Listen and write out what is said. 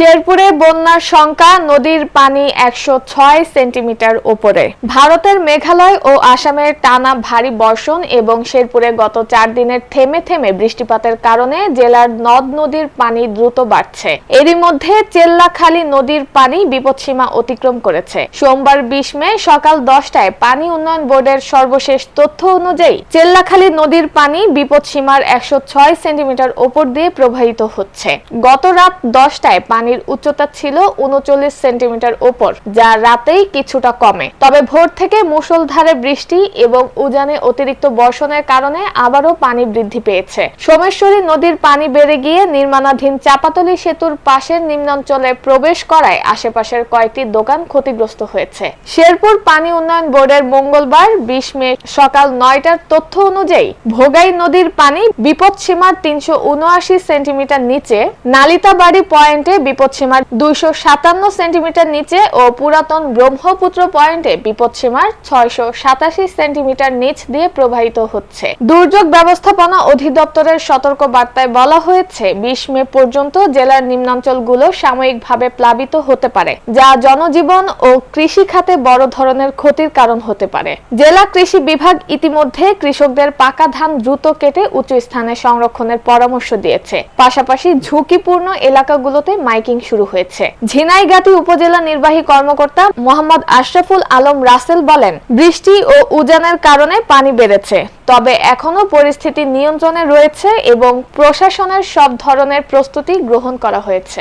শেরপুরে বন্যার সংখ্যা নদীর পানি একশো ছয় সেন্টিমিটার ওপরে ভারতের মেঘালয় ও আসামের টানা ভারী বর্ষণ এবং শেরপুরে গত চার দিনের থেমে থেমে বৃষ্টিপাতের কারণে জেলার নদ নদীর পানি দ্রুত বাড়ছে। এরই মধ্যে চেল্লাখালী নদীর পানি বিপদসীমা অতিক্রম করেছে। সোমবার বিশ মে সকাল দশটায় পানি উন্নয়ন বোর্ডের সর্বশেষ তথ্য অনুযায়ী চেল্লাখালী নদীর পানি বিপদসীমার একশো ছয় সেন্টিমিটার ওপর দিয়ে প্রবাহিত হচ্ছে। গত রাত দশটায় পানির উচ্চতা ছিল উনচল্লিশ সেন্টিমিটার ওপর, যা রাতেই কিছুটা কমে। তবে ভোর থেকে মুষলধারে বৃষ্টি এবং উজানে অতিরিক্ত বর্ষণের কারণে আবারও পানি বৃদ্ধি পেয়েছে। সোমেশ্বরী নদীর পানি বেড়ে গিয়ে নির্মাণাধীন চাপাতলি সেতুর পাশের নিম্নাঞ্চলে প্রবেশ করায় আশেপাশের কয়েকটি দোকান ক্ষতিগ্রস্ত হয়েছে। শেরপুর পানি উন্নয়ন বোর্ডের মঙ্গলবার বিশ মে সকাল নয়টার তথ্য অনুযায়ী ভোগাই নদীর পানি বিপদ সীমার তিনশো উনআশি সেন্টিমিটার নিচে নালিতাবাড়ি পয়েন্টে বিপদসীমার দুইশো সাতান্ন সেন্টিমিটার নিচে ও পুরাতন ব্রহ্মপুত্র পয়েন্টে বিপদসীমার ছয়শো সাতাশি সেন্টিমিটার নিচ দিয়ে প্রবাহিত হচ্ছে। দুর্যোগ ব্যবস্থাপনা অধিদপ্তরের সতর্ক বার্তায় বলা হয়েছে, বিশ মে পর্যন্ত জেলার নিম্নাঞ্চলগুলো সাময়িকভাবে প্লাবিত হতে পারে, যা জনজীবন ও কৃষি খাতে বড় ধরনের ক্ষতির কারণ হতে পারে। জেলা কৃষি বিভাগ ইতিমধ্যে কৃষকদের পাকা ধান দ্রুত কেটে উঁচু স্থানে সংরক্ষণের পরামর্শ দিয়েছে। পাশাপাশি ঝুঁকিপূর্ণ এলাকাগুলোতে মাইকিং শুরু হয়েছে। ঝিনাইগাতি উপজেলা নির্বাহী কর্মকর্তা মোহাম্মদ আশরাফুল আলম রাসেল বলেন, বৃষ্টি ও উজানের কারণে পানি বেড়েছে, তবে এখনও পরিস্থিতি নিয়ন্ত্রণে রয়েছে এবং প্রশাসনের সব ধরনের প্রস্তুতি গ্রহণ করা হয়েছে।